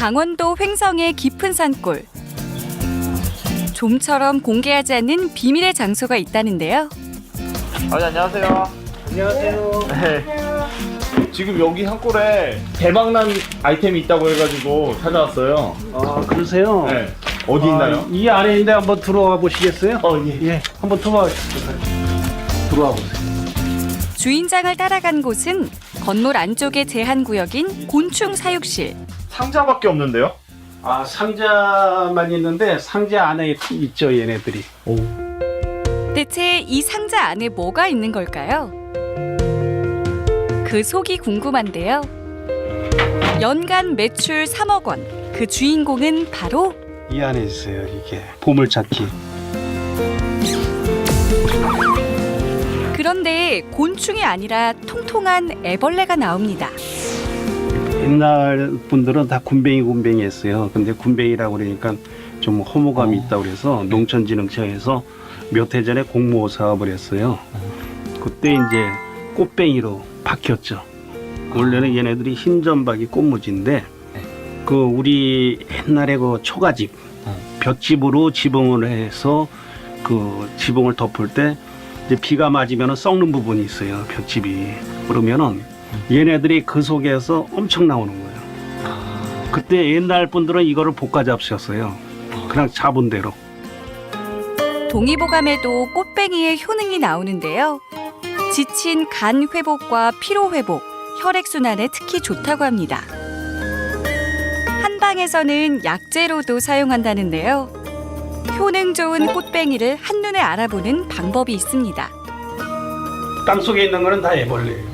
강원도 횡성의 깊은 산골. 좀처럼 공개하지 않는 비밀의 장소가 있다는데요. 아니 안녕하세요. 안녕하세요. 네. 지금 여기 산골에 대박난 아이템이 있다고 해가지고 찾아왔어요. 아, 그러세요? 네. 어디 아, 있나요? 이 안에 있는데 한번 들어와 보시겠어요? 어 예. 예, 한번 들어와 주세요. 들어와 보세요. 주인장을 따라간 곳은 건물 안쪽의 제한 구역인 곤충 사육실. 상자밖에 없는데요? 아, 상자만 있는데 상자 안에 있죠, 얘네들이. 오. 대체 이 상자 안에 뭐가 있는 걸까요? 그 속이 궁금한데요. 연간 매출 3억 원. 그 주인공은 바로 이 안에 있어요, 이게. 보물찾기. 그런데 곤충이 아니라 통통한 애벌레가 나옵니다. 옛날 분들은 다 군뱅이 군뱅이 했어요. 근데 군뱅이라고 그러니까 좀 허무감이 있다고 그래서 농촌진흥청에서 몇 해 전에 공모 사업을 했어요. 그때 이제 꽃뱅이로 바뀌었죠. 원래는 얘네들이 흰점박이 꽃무지인데 그 우리 옛날에 그 초가집 볏집으로 지붕을 해서 그 지붕을 덮을 때 이제 비가 맞으면 썩는 부분이 있어요. 볏집이 그러면은 얘네들이 그 속에서 엄청 나오는 거예요. 그때 옛날 분들은 이거를 볶아 잡수셨어요. 그냥 잡은 대로. 동의보감에도 꽃뱅이의 효능이 나오는데요. 지친 간 회복과 피로 회복, 혈액 순환에 특히 좋다고 합니다. 한방에서는 약재로도 사용한다는데요. 효능 좋은 꽃뱅이를 한눈에 알아보는 방법이 있습니다. 땅 속에 있는 거는 다 애벌레예요.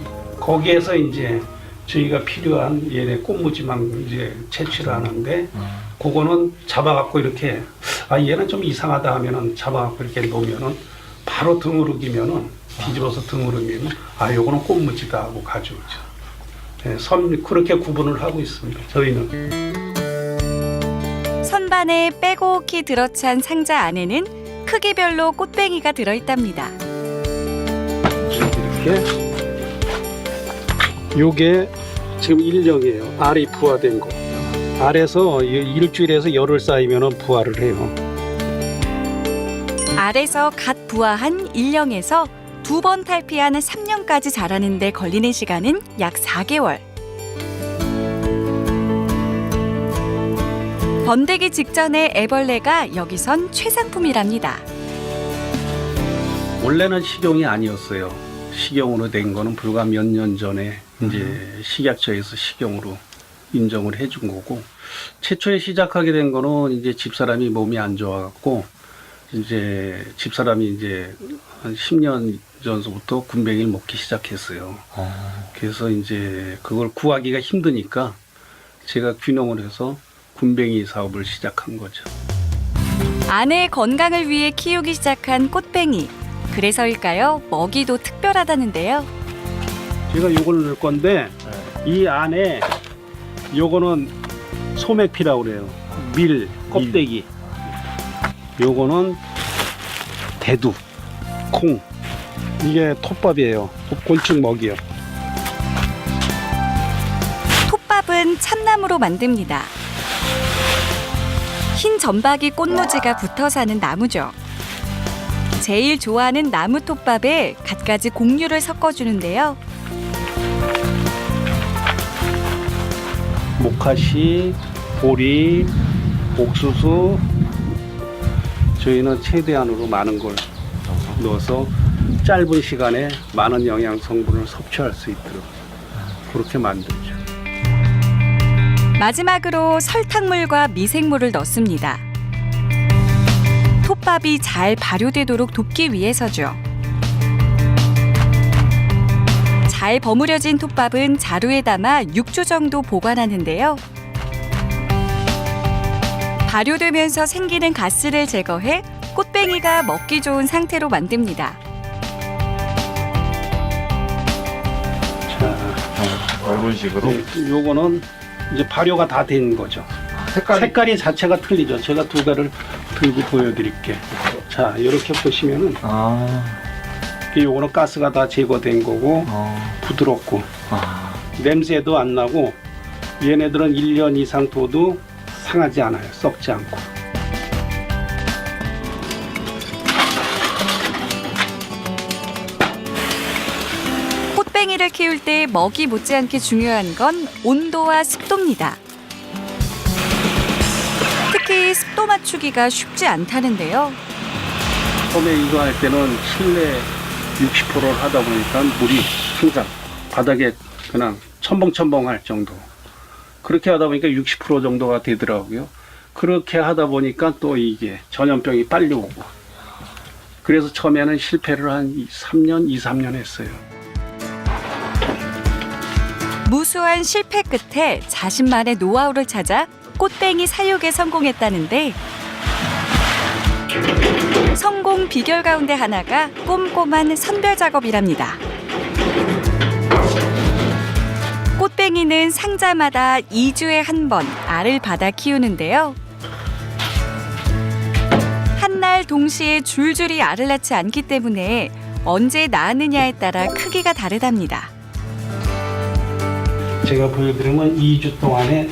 거기에서 이제 저희가 필요한 얘네 꽃무지만 이제 채취를 하는데 그거는 잡아갖고 이렇게 아 얘는 좀 이상하다 하면은 잡아갖고 이렇게 놓으면은 바로 등으르기면은 뒤집어서 등으르면은 아 요거는 꽃무지다 하고 가져오죠. 네, 선 그렇게 구분을 하고 있습니다. 저희는 선반에 빼곡히 들어찬 상자 안에는 크기별로 꽃뱅이가 들어있답니다. 이렇게 요게 지금 일령이에요. 알이 부화된 거. 알에서 이- 일주일에서 열흘 쌓이면은 부화를 해요. 알에서 갓 부화한 일령에서 두 번 탈피한 3년까지 자라는 데 걸리는 시간은 약 4개월. 번데기 직전의 애벌레가 여기선 최상품이랍니다. 원래는 식용이 아니었어요. 식용으로 된 거는 불과 몇 년 전에 이제 식약처에서 식용으로 인정을 해준 거고 최초에 시작하게 된 거는 이제 집사람이 몸이 안 좋아갖고 이제 집사람이 이제 한 10년 전서부터 군뱅이를 먹기 시작했어요. 그래서 이제 그걸 구하기가 힘드니까 제가 귀농을 해서 군뱅이 사업을 시작한 거죠. 아내의 건강을 위해 키우기 시작한 꽃뱅이. 그래서일까요? 먹이도 특별하다는데요. 제가 요걸 넣을 건데 이 안에 요거는 소맥피라고 그래요. 밀 껍데기. 요거는 대두, 콩. 이게 톱밥이에요. 곤충 먹이요. 톱밥은 참나무로 만듭니다. 흰 점박이 꽃무지가 붙어 사는 나무죠. 제일 좋아하는 나무 톱밥에 갖가지 곡류를 섞어주는데요. 모카시, 보리, 옥수수. 저희는 최대한으로 많은 걸 넣어서 짧은 시간에 많은 영양 성분을 섭취할 수 있도록 그렇게 만들죠. 마지막으로 설탕물과 미생물을 넣습니다. 톱밥이 잘 발효되도록 돕기 위해서죠. 잘 버무려진 톱밥은 자루에 담아 6주 정도 보관하는데요. 발효되면서 생기는 가스를 제거해 꽃뱅이가 먹기 좋은 상태로 만듭니다. 자, 이런 식으로 네, 요거는 이제 발효가 다 된 거죠. 색깔이 색깔이 자체가 틀리죠. 제가 두 개를 들고 보여드릴게. 자, 이렇게 보시면은 아, 요거는 가스가 다 제거된 거고 아, 부드럽고 아. 냄새도 안 나고 얘네들은 1년 이상 둬도 상하지 않아요. 썩지 않고. 꽃뱅이를 키울 때 먹이 못지않게 중요한 건 온도와 습도입니다. 특히 습도 맞추기가 쉽지 않다는데요. 처음에 이거 할 때는 실내 60%를 하다 보니까 물이 항상 바닥에 그냥 첨벙첨벙 할 정도. 그렇게 하다 보니까 60% 정도가 되더라고요. 그렇게 하다 보니까 또 이게 전염병이 빨리 오고. 그래서 처음에는 실패를 한 3년, 2, 3년 했어요. 무수한 실패 끝에 자신만의 노하우를 찾아 꽃뱅이 사육에 성공했다는데 비결 가운데 하나가 꼼꼼한 선별 작업이랍니다. 꽃뱅이는 상자마다 2주에 한 번 알을 받아 키우는데요. 한 날 동시에 줄줄이 알을 낳지 않기 때문에 언제 낳느냐에 따라 크기가 다르답니다. 제가 보여드리면 2주 동안에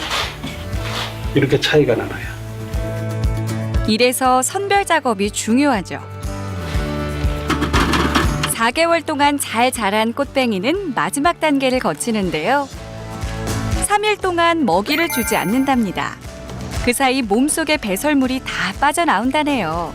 이렇게 차이가 나요. 이래서 선별 작업이 중요하죠. 4개월 동안 잘 자란 꽃뱅이는 마지막 단계를 거치는데요. 3일 동안 먹이를 주지 않는답니다. 그 사이 몸속의 배설물이 다 빠져나온다네요.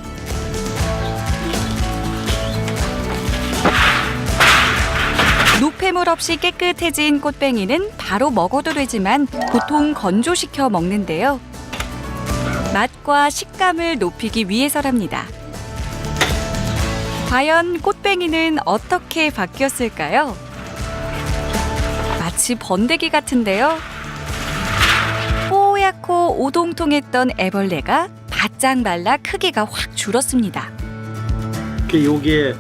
노폐물 없이 깨끗해진 꽃뱅이는 바로 먹어도 되지만 보통 건조시켜 먹는데요. 맛과 식감을 높이기 위해서랍니다. 과연 꽃뱅이는 어떻게 바뀌었을까요? 마치 번데기 같은데요. 뽀얗고 오동통했던 애벌레가 바짝 말라 크기가 확 줄었습니다. 그 요게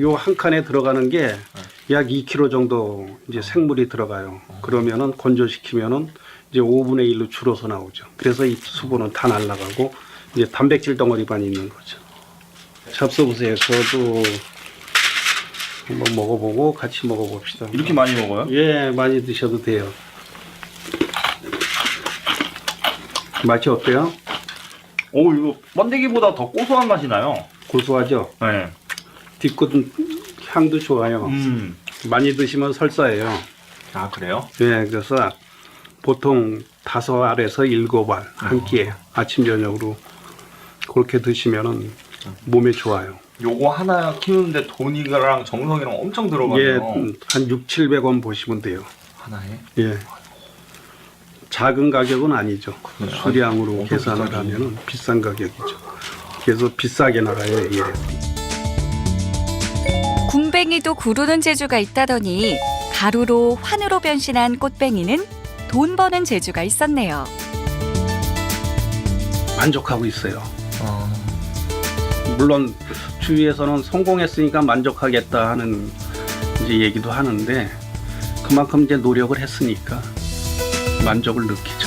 요한 칸에 들어가는 게 약 2kg 정도 이제 생물이 들어가요. 그러면은 건조시키면은 이제 5분의 1로 줄어서 나오죠. 그래서 이 수분은 다 날아가고 이제 단백질 덩어리만 있는 거죠. 잡숴 보세요. 저도 한번 먹어보고 같이 먹어봅시다. 이렇게 많이 먹어요? 예, 많이 드셔도 돼요. 맛이 어때요? 오 이거 번데기보다 더 고소한 맛이 나요. 고소하죠? 네. 뒷끝 향도 좋아요. 음. 많이 드시면 설사예요. 아 그래요? 예, 그래서 보통 다섯 알에서 일곱 알 한 끼에 아침 저녁으로 그렇게 드시면은 몸에 좋아요. 요거 하나 키우는데 돈이랑 정성이랑 엄청 예, 들어가네요. 한 6, 700원 보시면 돼요. 하나에? 예. 작은 가격은 아니죠. 그래요? 수량으로 엄청 계산을 비싸죠. 하면은 비싼 가격이죠. 그래서 비싸게 나가요, 예. 군뱅이도 구르는 재주가 있다더니 가루로 환으로 변신한 꽃뱅이는 돈 버는 재주가 있었네요. 만족하고 있어요. 어. 물론 주위에서는 성공했으니까 만족하겠다 하는 이제 얘기도 하는데 그만큼 이제 노력을 했으니까 만족을 느끼죠.